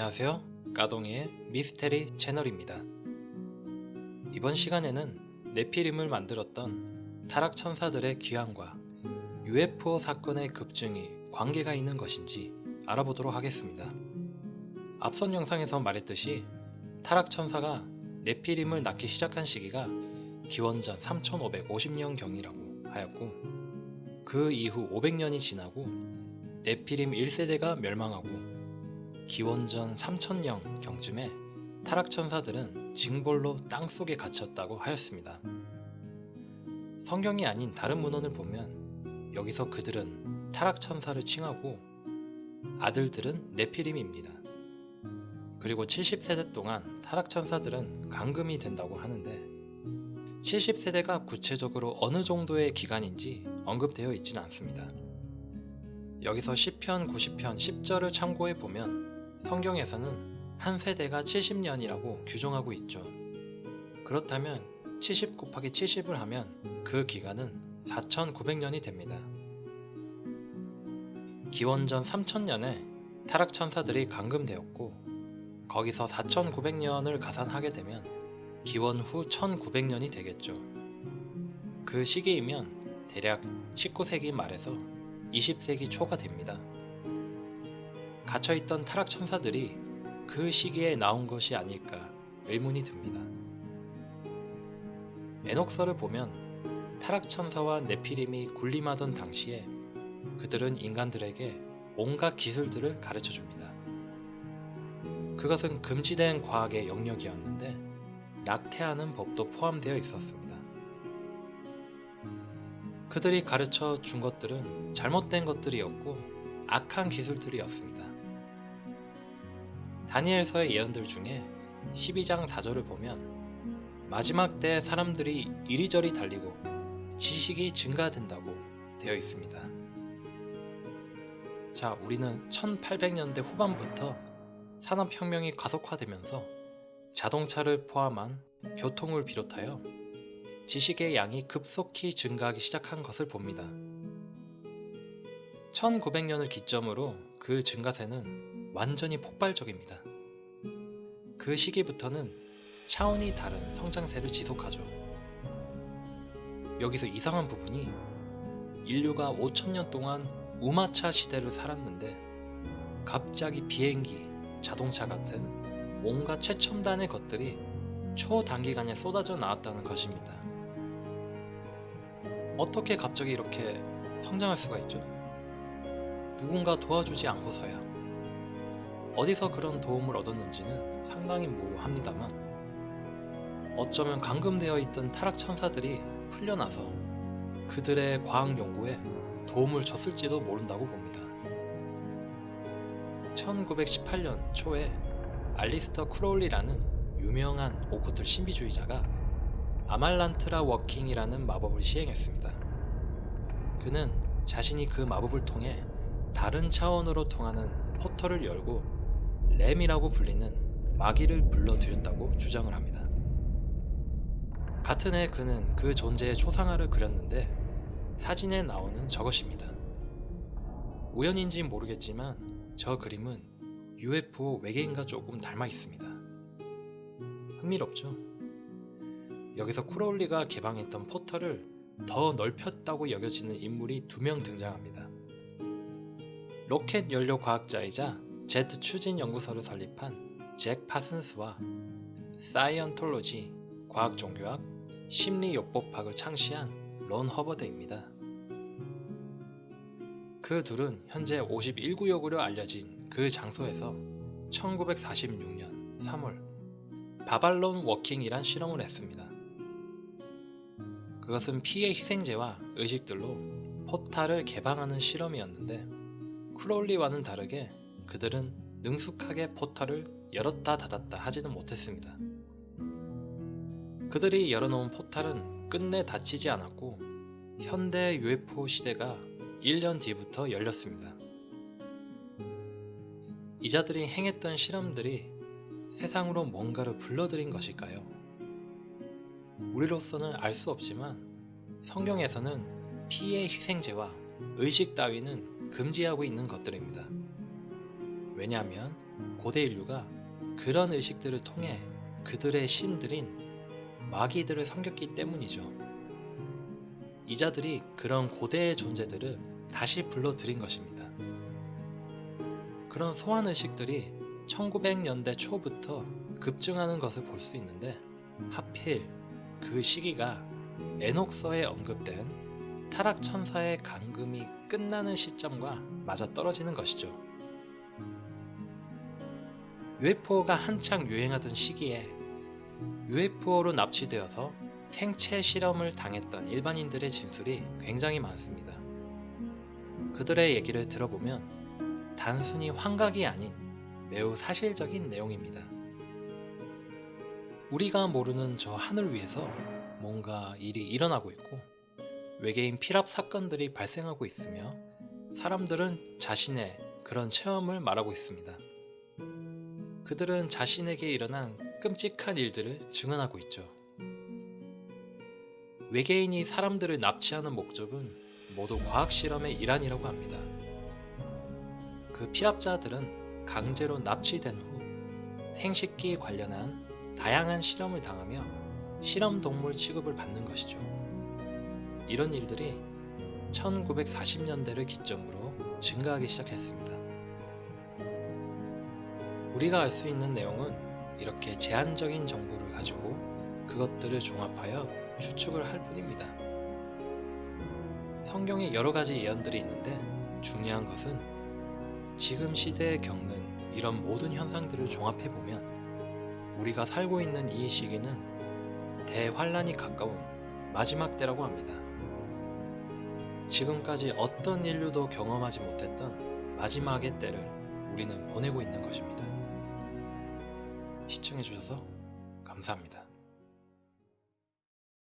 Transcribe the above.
안녕하세요. 까동이의 미스테리 채널입니다. 이번 시간에는 네피림을 만들었던 타락 천사들의 귀환과 UFO 사건의 급증이 관계가 있는 것인지 알아보도록 하겠습니다. 앞선 영상에서 말했듯이 타락 천사가 네피림을 낳기 시작한 시기가 기원전 3550년 경이라고 하였고 그 이후 500년이 지나고 네피림 1세대가 멸망하고 기원전 3000년 경쯤에 타락 천사들은 징벌로 땅 속에 갇혔다고 하였습니다. 성경이 아닌 다른 문헌을 보면 여기서 그들은 타락 천사를 칭하고 아들들은 네피림입니다. 그리고 70세대 동안 타락 천사들은 감금이 된다고 하는데 70세대가 구체적으로 어느 정도의 기간인지 언급되어 있지는 않습니다. 여기서 10편, 90편, 10절을 참고해 보면 성경에서는 한 세대가 70년이라고 규정하고 있죠. 그렇다면 70 곱하기 70을 하면 그 기간은 4,900년이 됩니다. 기원전 3000년에 타락 천사들이 감금되었고 거기서 4,900년을 가산하게 되면 기원 후 1900년이 되겠죠. 그 시기이면 대략 19세기 말에서 20세기 초가 됩니다. 갇혀있던 타락 천사들이 그 시기에 나온 것이 아닐까 의문이 듭니다. 에녹서를 보면 타락 천사와 네피림이 군림하던 당시에 그들은 인간들에게 온갖 기술들을 가르쳐 줍니다. 그것은 금지된 과학의 영역이었는데 낙태하는 법도 포함되어 있었습니다. 그들이 가르쳐 준 것들은 잘못된 것들이었고 악한 기술들이었습니다. 다니엘서의 예언들 중에 12장 4절을 보면 마지막 때 사람들이 이리저리 달리고 지식이 증가된다고 되어 있습니다. 자, 우리는 1800년대 후반부터 산업혁명이 가속화되면서 자동차를 포함한 교통을 비롯하여 지식의 양이 급속히 증가하기 시작한 것을 봅니다. 1900년을 기점으로 그 증가세는 완전히 폭발적입니다. 그 시기부터는 차원이 다른 성장세를 지속하죠. 여기서 이상한 부분이 인류가 5000년 동안 우마차 시대를 살았는데 갑자기 비행기, 자동차 같은 온갖 최첨단의 것들이 초단기간에 쏟아져 나왔다는 것입니다. 어떻게 갑자기 이렇게 성장할 수가 있죠? 누군가 도와주지 않고서야 어디서 그런 도움을 얻었는지는 상당히 모호합니다만 어쩌면 감금되어 있던 타락 천사들이 풀려나서 그들의 과학 연구에 도움을 줬을지도 모른다고 봅니다. 1918년 초에 알리스터 크롤리라는 유명한 오코틀 신비주의자가 아말란트라 워킹이라는 마법을 시행했습니다. 그는 자신이 그 마법을 통해 다른 차원으로 통하는 포털을 열고 램이라고 불리는 마귀를 불러들였다고 주장을 합니다. 같은 해 그는 그 존재의 초상화를 그렸는데 사진에 나오는 저것입니다. 우연인지 모르겠지만 저 그림은 UFO 외계인과 조금 닮아 있습니다. 흥미롭죠? 여기서 크로울리가 개방했던 포털을 더 넓혔다고 여겨지는 인물이 두 명 등장합니다. 로켓 연료 과학자이자 제트 추진 연구소를 설립한 잭 파슨스와 사이언톨로지 과학 종교학 심리 요법학을 창시한 론 허버드입니다. 그 둘은 현재 51구역으로 알려진 그 장소에서 1946년 3월 바발론 워킹이란 실험을 했습니다. 그것은 피해 희생제와 의식들로 포탈을 개방하는 실험이었는데 크롤리와는 다르게 그들은 능숙하게 포탈을 열었다 닫았다 하지는 못했습니다. 그들이 열어놓은 포탈은 끝내 닫히지 않았고 현대 UFO 시대가 1년 뒤부터 열렸습니다. 이자들이 행했던 실험들이 세상으로 뭔가를 불러들인 것일까요? 우리로서는 알 수 없지만 성경에서는 피해 희생제와 의식 따위는 금지하고 있는 것들입니다. 왜냐하면 고대 인류가 그런 의식들을 통해 그들의 신들인 마귀들을 섬겼기 때문이죠. 이자들이 그런 고대의 존재들을 다시 불러들인 것입니다. 그런 소환 의식들이 1900년대 초부터 급증하는 것을 볼 수 있는데 하필 그 시기가 에녹서에 언급된 타락 천사의 감금이 끝나는 시점과 맞아 떨어지는 것이죠. UFO가 한창 유행하던 시기에 UFO로 납치되어서 생체 실험을 당했던 일반인들의 진술이 굉장히 많습니다. 그들의 얘기를 들어보면 단순히 환각이 아닌 매우 사실적인 내용입니다. 우리가 모르는 저 하늘 위에서 뭔가 일이 일어나고 있고 외계인 피랍 사건들이 발생하고 있으며 사람들은 자신의 그런 체험을 말하고 있습니다. 그들은 자신에게 일어난 끔찍한 일들을 증언하고 있죠. 외계인이 사람들을 납치하는 목적은 모두 과학 실험의 일환이라고 합니다. 그 피랍자들은 강제로 납치된 후 생식기 관련한 다양한 실험을 당하며 실험 동물 취급을 받는 것이죠. 이런 일들이 1940년대를 기점으로 증가하기 시작했습니다. 우리가 알 수 있는 내용은 이렇게 제한적인 정보를 가지고 그것들을 종합하여 추측을 할 뿐입니다. 성경에 여러 가지 예언들이 있는데 중요한 것은 지금 시대에 겪는 이런 모든 현상들을 종합해 보면 우리가 살고 있는 이 시기는 대환란이 가까운 마지막 때라고 합니다. 지금까지 어떤 인류도 경험하지 못했던 마지막의 때를 우리는 보내고 있는 것입니다. 시청해주셔서 감사합니다.